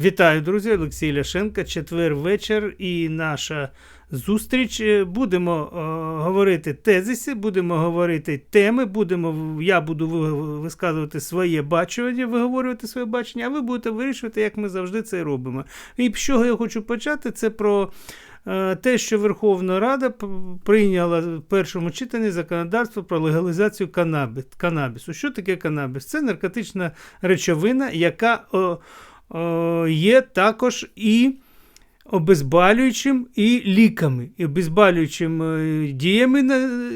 Вітаю, друзі! Олексій Ляшенко, четвер вечір і наша зустріч. Е, Будемо е, говорити тезиси, будемо говорити теми, будемо, я буду висказувати своє бачення, виговорювати своє бачення, а ви будете вирішувати, як ми завжди це робимо. І з чого я хочу почати, це про е, те, що Верховна Рада прийняла в першому читанні законодавство про легалізацію канабі- канабісу. Що таке канабіс? Це наркотична речовина, яка о, о, є також і обезболюючим і ліками, і обезболюючим е, діями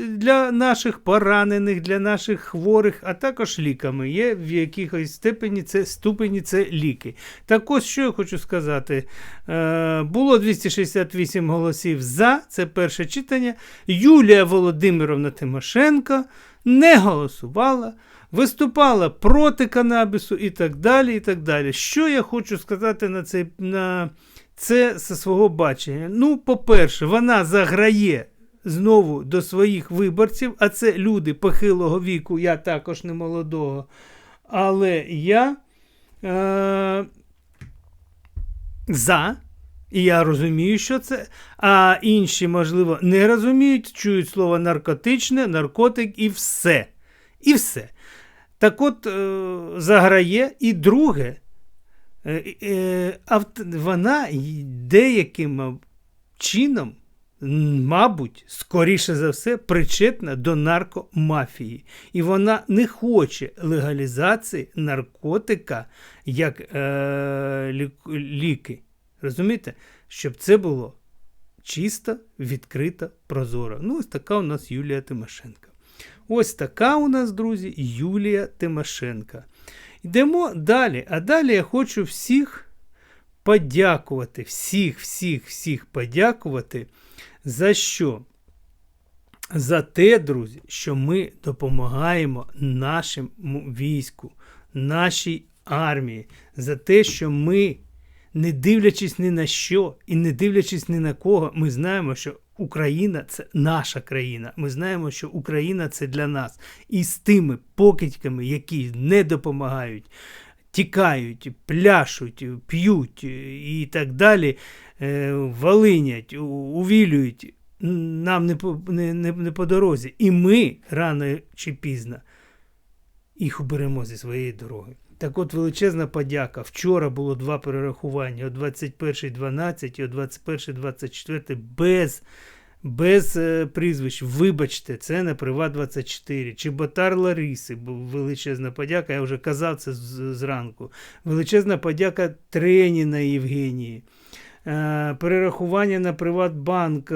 для наших поранених, для наших хворих, а також ліками. Є в якихось степені це ступені це ліки. Так ось що я хочу сказати. Е, було 268 голосів за, це перше читання. Юлія Володимировна Тимошенко не голосувала. Виступала проти канабісу і так далі. і так далі. Що я хочу сказати на цей на це зі свого бачення? Ну, по-перше, вона заграє знову до своїх виборців, а це люди похилого віку, я також не молодого. Але я е- за. І я розумію, що це. А інші, можливо, не розуміють, чують слово наркотичне, наркотик і все. І все. Так от е, заграє. І друге, е, е, вона деяким чином, мабуть, скоріше за все, причетна до наркомафії. І вона не хоче легалізації наркотика як ліки. Розумієте? Щоб це було чисто, відкрито, прозоро. Ну, ось така у нас Юлія Тимошенко. Ось така у нас, друзі, Юлія Тимошенко. Йдемо далі. А далі я хочу всіх подякувати, всіх, всіх, всіх подякувати. За що? За те, друзі, що ми допомагаємо нашому війську, нашій армії, за те, що ми, не дивлячись ні на що і не дивлячись ні на кого, ми знаємо, що Україна це наша країна. Ми знаємо, що Україна це для нас. І з тими покидьками, які не допомагають, тікають, пляшуть, п'ють і так далі, е, валинять, увілюють. Нам не по, не, не, не по дорозі. І ми рано чи пізно їх уберемо зі своєї дороги. Так от величезна подяка. Вчора було два перерахування: о 21.12 і о 21.24 без, без е, прізвищ. Вибачте, це не Приват 24. Чеботар Лариси. величезна подяка. Я вже казав це з- зранку. Величезна подяка Треніна Євгенії. Е, Перерахування на Приватбанк е,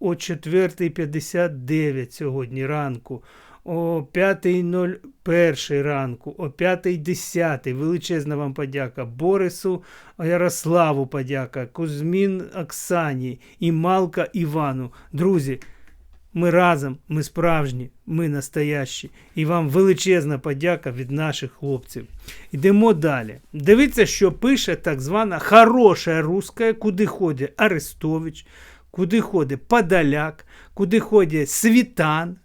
о 4.59 сьогодні ранку, о 5.01 ранку, о 5.10. Величезна вам подяка. Борису Ярославу подяка, Кузьмін Оксані і Малка Івану. Друзі, ми разом, ми справжні, ми настоящі. І вам величезна подяка від наших хлопців. Йдемо далі. Дивіться, що пише так звана хороша руська, куди ходить Арестович, куди ходить Подоляк, куди ходить Світан.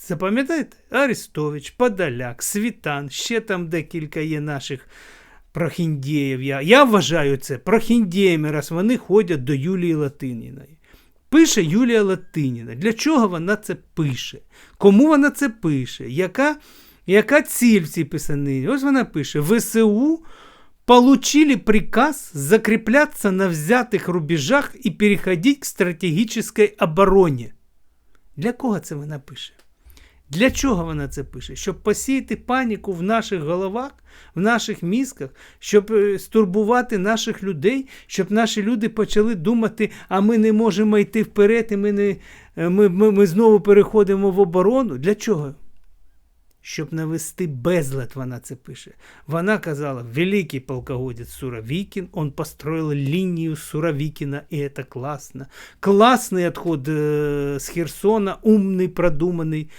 Запам'ятаєте? Арестович, Подоляк, Світан, ще там декілька є наших прохіндіїв. Я, я вважаю це прохіндіями, раз вони ходять до Юлії Латиніної. Пише Юлія Латиніна. Для чого вона це пише? Кому вона це пише? Яка, яка ціль в цій писанині? Ось вона пише: ВСУ получили приказ закрепляться на взятих рубежах і переходить к стратегічній обороні. Для кого це вона пише? Для чого вона це пише? Щоб посіяти паніку в наших головах, в наших мізках, щоб е, стурбувати наших людей, щоб наші люди почали думати, а ми не можемо йти вперед, і ми, не, е, ми, ми, ми знову переходимо в оборону. Для чого? Щоб навести безлад, вона це пише. Вона казала, великий полководец Суровикин, он построил линию Суровикина, и это классно. Классный отход е, з Херсона, умний, продуманий.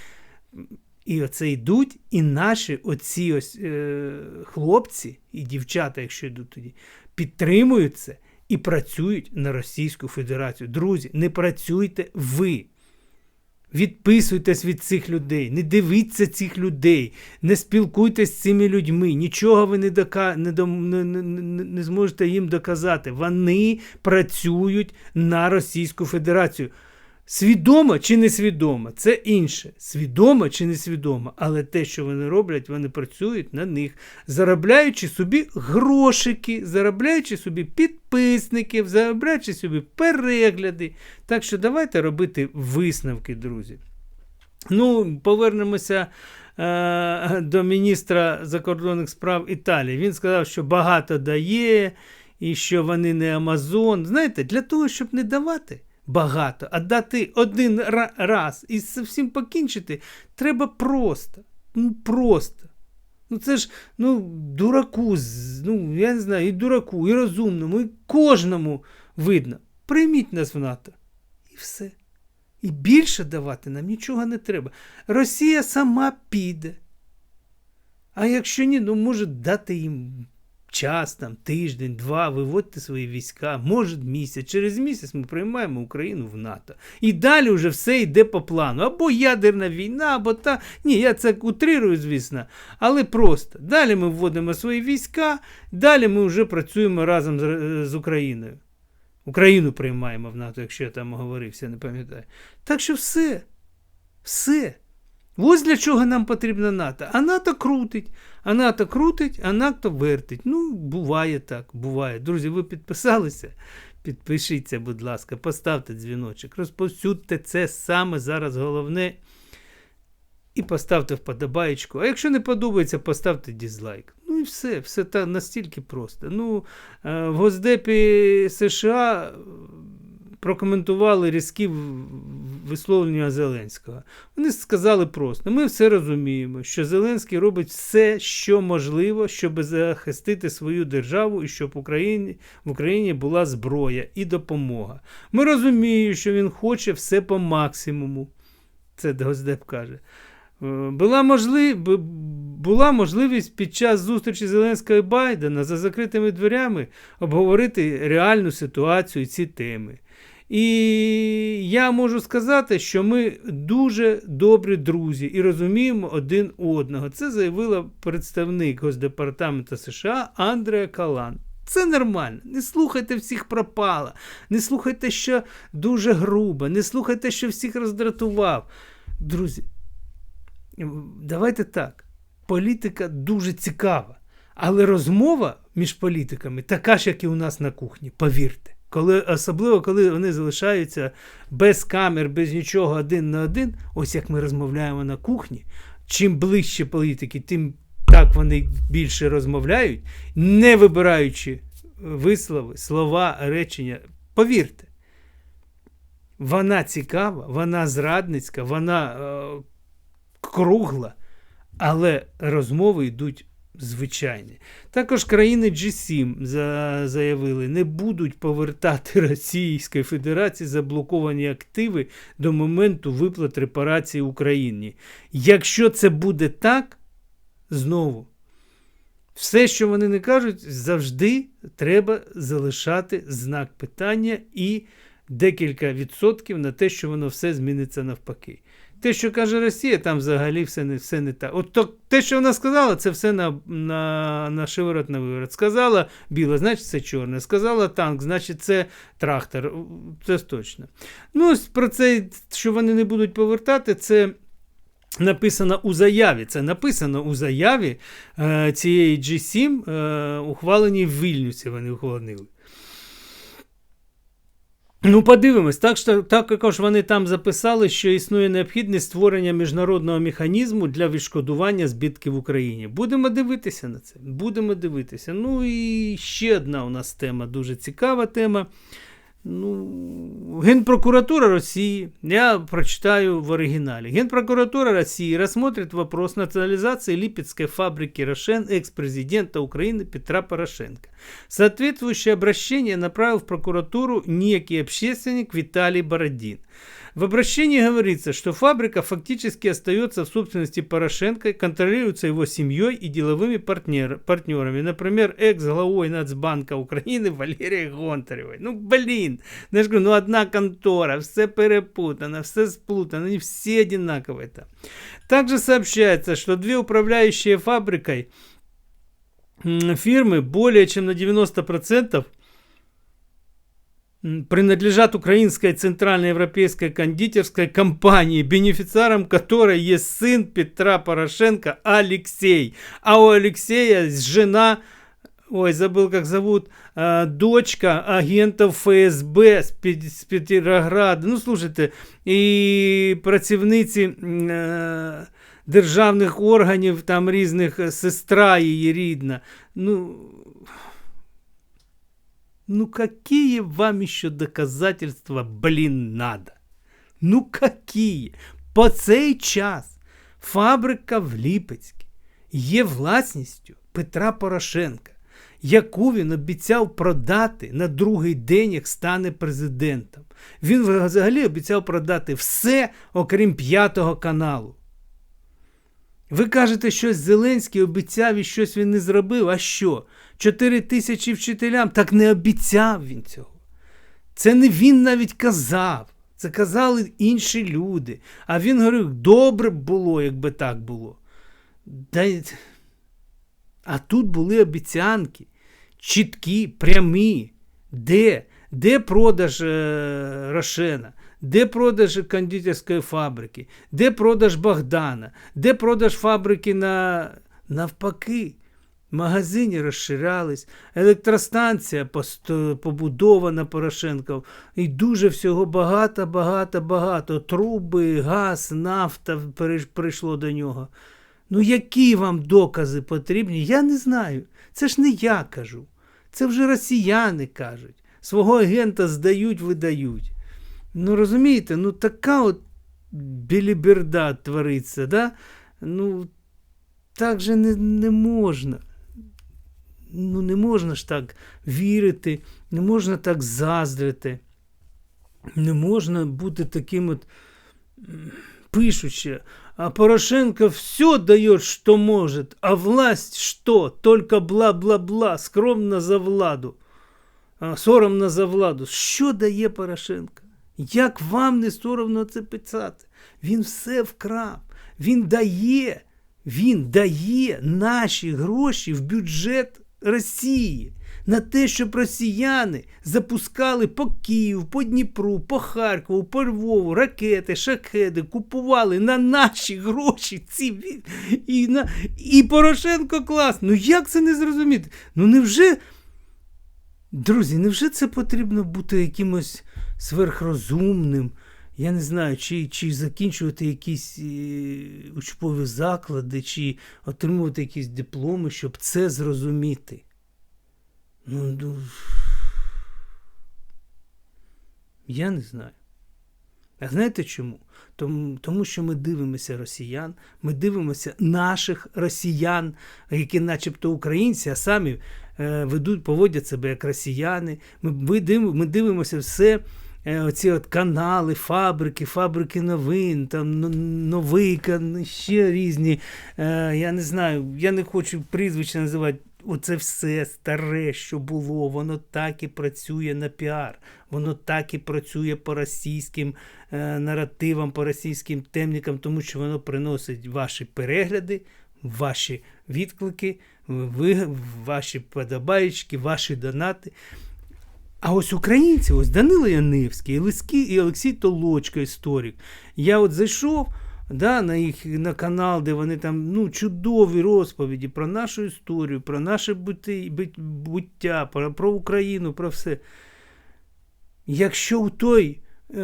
І оце йдуть, і наші оці ось е, хлопці і дівчата, якщо йдуть тоді, підтримують це і працюють на Російську Федерацію. Друзі, не працюйте ви. Відписуйтесь від цих людей, не дивіться цих людей, не спілкуйтесь з цими людьми, нічого ви не дока... не, до... не, не, не зможете їм доказати. Вони працюють на Російську Федерацію. Свідомо чи несвідомо, це інше. Свідомо чи несвідомо, але те, що вони роблять, вони працюють на них, заробляючи собі грошики, заробляючи собі підписників, заробляючи собі перегляди. Так що давайте робити висновки, друзі. Ну, повернемося е, до міністра закордонних справ Італії. Він сказав, що багато дає і що вони не Амазон. Знаєте, для того, щоб не давати багато, а дати один раз і всім покінчити, треба просто. Ну, просто. Ну, це ж ну, дураку, ну, я не знаю, і дураку, і розумному, і кожному видно. Прийміть нас в НАТО. І все. І більше давати нам нічого не треба. Росія сама піде. А якщо ні, ну може дати їм час, там, тиждень, два, виводьте свої війська, може місяць. Через місяць ми приймаємо Україну в НАТО. І далі вже все йде по плану. Або ядерна війна, або та. Ні, я це утрирую, звісно, але просто. Далі ми вводимо свої війська, далі ми вже працюємо разом з, з Україною. Україну приймаємо в НАТО, якщо я там оговорився, не пам'ятаю. Так що все. Все. Ось для чого нам потрібна НАТО. А НАТО крутить, а НАТО крутить, а НАТО вертить. Ну, буває так, буває. Друзі, ви підписалися? Підпишіться, будь ласка, поставте дзвіночок, розповсюдьте це саме зараз головне. І поставте вподобаєчку. А якщо не подобається, поставте дізлайк. Ну і все, все так настільки просто. Ну, е, В Госдепі США прокоментували різкі висловлення Зеленського. Вони сказали просто: ми все розуміємо, що Зеленський робить все, що можливо, щоб захистити свою державу і щоб Україні, в Україні була зброя і допомога. Ми розуміємо, що він хоче все по максимуму. Це Госдеп каже. Е, була можлив... була можливість під час зустрічі Зеленського і Байдена за закритими дверями обговорити реальну ситуацію і ці теми. І я можу сказати, що ми дуже добрі друзі і розуміємо один одного. Це заявила представник Госдепартаменту США Андреа Калан. Це нормально. Не слухайте всіх пропало, не слухайте, що дуже грубо, не слухайте, що всіх роздратував. Друзі, давайте так. Політика дуже цікава, але розмова між політиками така ж, як і у нас на кухні, повірте. Коли, Особливо, коли вони залишаються без камер, без нічого один на один, ось як ми розмовляємо на кухні. Чим ближче політики, тим так вони більше розмовляють, не вибираючи вислови, слова, речення. Повірте, вона цікава, вона зрадницька, вона е, кругла, але розмови йдуть звичайні. Також країни G7 заявили, не будуть повертати Російської Федерації заблоковані активи до моменту виплат репарації Україні. Якщо це буде так, знову. Все, що вони не кажуть, завжди треба залишати знак питання і декілька відсотків на те, що воно все зміниться навпаки. Те, що каже Росія, там взагалі все не все не так. От то, те, що вона сказала, це все на на, на шиворот на виворот. Сказала біле, значить це чорне. Сказала танк, значить це трактор. Це точно. Ну, про це, що вони не будуть повертати, це. Написано у заяві. Це написано у заяві е, цієї G7, е, ухваленій в Вільнюсі. Вони ухвалили. Ну, подивимось, так що також вони там записали, що існує необхідність створення міжнародного механізму для відшкодування збитків в Україні. Будемо дивитися на це. Будемо дивитися. Ну і ще одна у нас тема, дуже цікава тема. Ну, Генпрокуратура России, я прочитаю в оригинале. Генпрокуратура России рассмотрит вопрос национализации Липецкой фабрики «Рошен» экс-президента Украины Петра Порошенко. Соответствующее обращение направил в прокуратуру некий общественник Виталий Бородин. В обращении говорится, что фабрика фактически остается в собственности Порошенко, контролируется его семьей и деловыми партнер, партнерами. Например, экс-главой Нацбанка Украины Валерией Гонтаревой. Ну, блин, говорю, ну одна контора, все перепутано, все сплутано, они все одинаковые там. Также сообщается, что две управляющие фабрикой фирмы более чем на 90% м, принадлежат украинской центральноевропейской кондитерской компании, бенефициаром которой есть сын Петра Порошенко Алексей. А у Алексея жена, ой, забыл как зовут, э, дочка агентов ФСБ з, Пі- з Петрограда. Ну, слушайте, і працівниці м, е, державних органів, там різних е, сестра її рідна. Ну, ну какие вам еще доказательства, блін, надо? Ну какие? По цей час фабрика в Ліпецькі є власністю Петра Порошенка, яку він обіцяв продати на другий день, як стане президентом. Він взагалі обіцяв продати все, окрім п'ятого каналу. Ви кажете, щось Зеленський обіцяв і щось він не зробив. А що? 4 тисячі вчителям? Так не обіцяв він цього. Це не він навіть казав. Це казали інші люди. А він говорив, добре б було, якби так було. А тут були обіцянки, чіткі, прямі. Де? Де продаж е, Рошена? Де продаж кондитерської фабрики? Де продаж Богдана? Де продаж фабрики на навпаки? Магазини розширялись, електростанція побудована Порошенком, і дуже всього багато, багато, багато. Труби, газ, нафта прийшло до нього. Ну, які вам докази потрібні? Я не знаю. Це ж не я кажу. Це вже росіяни кажуть. Свого агента здають, видають. Ну, розумієте, ну така от біліберда твориться, да? Ну, так же не, не можна. Ну, не можна ж так вірити, не можна так заздрити. Не можна бути таким от м, пишуче. А Порошенко все дает, что может, а власть что? Только бла-бла-бла, скромно за владу. А, соромно за владу. Що дає Порошенко? Як вам не соромно це писати? Він все вкрав. Він дає, він дає наші гроші в бюджет Росії на те, щоб росіяни запускали по Києву, по Дніпру, по Харкову, по Львову ракети, шахеди, купували на наші гроші ці і, на, і Порошенко клас. Ну як це не зрозуміти? Ну невже, друзі, невже це потрібно бути якимось сверхрозумним? Я не знаю, чи, чи закінчувати якісь е, учбові заклади, чи отримувати якісь дипломи, щоб це зрозуміти. Ну, ну, я не знаю. А знаєте чому? Тому, тому що ми дивимося росіян, ми дивимося наших росіян, які начебто українці, а самі е, ведуть, поводять себе як росіяни. Ми, ми, див, ми дивимося все. Е, Оці от канали, фабрики, фабрики новин, там новика, ще різні. Е, я не знаю, я не хочу прізвища називати. Оце все старе, що було, воно так і працює на піар, воно так і працює по російським е, наративам, по російським темникам, тому що воно приносить ваші перегляди, ваші відклики, ви, ваші подобаєчки, ваші донати. А ось українці, ось Данило Янивський, і Олексій Толочко, історик. Я от зайшов да, на їх на канал, де вони там ну, чудові розповіді про нашу історію, про наше буття, про, про Україну, про все. Якщо у той е,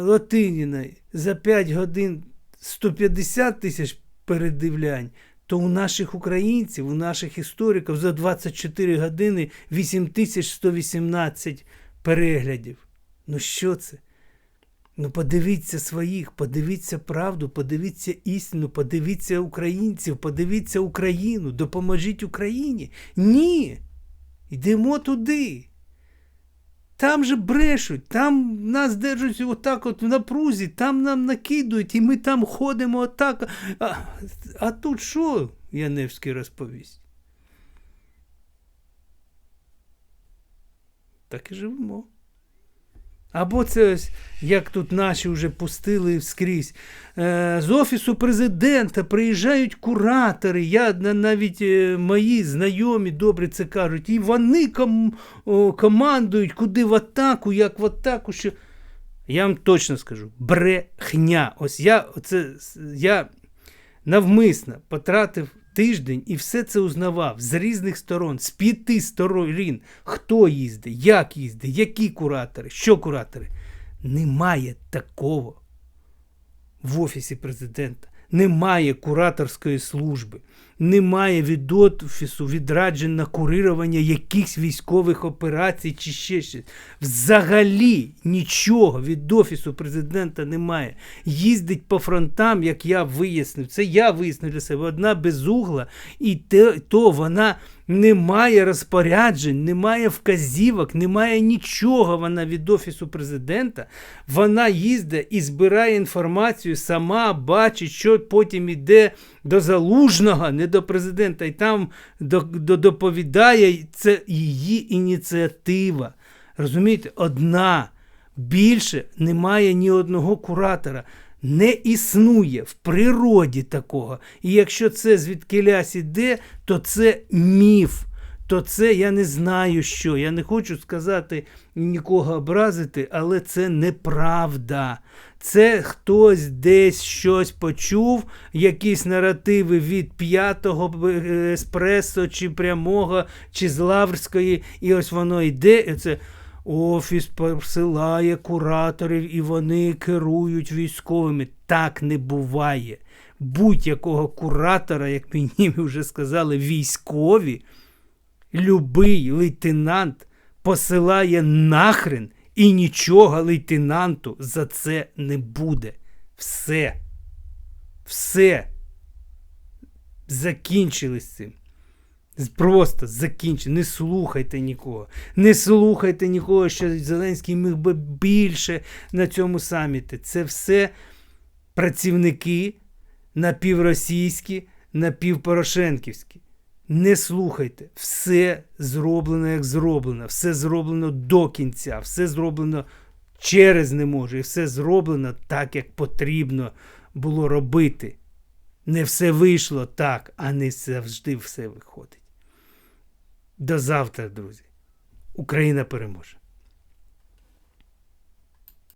Латиніна за 5 годин 150 тисяч передивлянь, то у наших українців, у наших істориків за 24 години 8118 переглядів. Ну що це? Ну подивіться своїх, подивіться правду, подивіться істину, подивіться українців, подивіться Україну, допоможіть Україні. Ні. Йдемо туди. Там же брешуть, там нас держать отак от в напрузі, там нам накидують, і ми там ходимо отак. А, а тут що Яневський розповість? Так і живемо. Або це ось, як тут наші вже пустили скрізь. Е, з Офісу президента приїжджають куратори. Я навіть е, мої знайомі добре це кажуть. І вони ком, командують, куди в атаку, як в атаку. Що... Я вам точно скажу: брехня. Ось я, оце, я навмисно потратив тиждень і все це узнавав з різних сторон, з п'яти сторон, хто їздить, як їздить, які куратори, що куратори. Немає такого в Офісі президента. Немає кураторської служби, немає від офісу відраджень на курирування якихось військових операцій чи ще щось. Взагалі нічого від офісу президента немає. Їздить по фронтам, як я вияснив. Це я вияснив для себе. Одна безугла, і те, то вона не має розпоряджень, немає вказівок, немає нічого вона від офісу президента. Вона їздить і збирає інформацію, сама бачить, що потім іде до залужного, не до президента, і там до, до, доповідає. Це її ініціатива. Розумієте, одна. Більше немає ні одного куратора. Не існує в природі такого. І якщо це звідкилясь іде, то це міф. То це я не знаю що. Я не хочу сказати нікого образити, але це неправда. Це хтось десь щось почув, якісь наративи від п'ятого е, еспресо, чи прямого, чи з Лаврської, і ось воно йде. І це Офіс посилає кураторів і вони керують військовими. Так не буває. Будь-якого куратора, як мені вже сказали, військові, любий лейтенант посилає нахрен і нічого лейтенанту за це не буде. Все. Все. Закінчили цим. Просто закінчили. Не слухайте нікого. Не слухайте нікого, що Зеленський міг би більше на цьому саміті. Це все працівники напівросійські, напівпорошенківські. Не слухайте. Все зроблено, як зроблено. Все зроблено до кінця. Все зроблено через не може. І все зроблено так, як потрібно було робити. Не все вийшло так, а не завжди все виходить. До завтра, друзі. Україна переможе.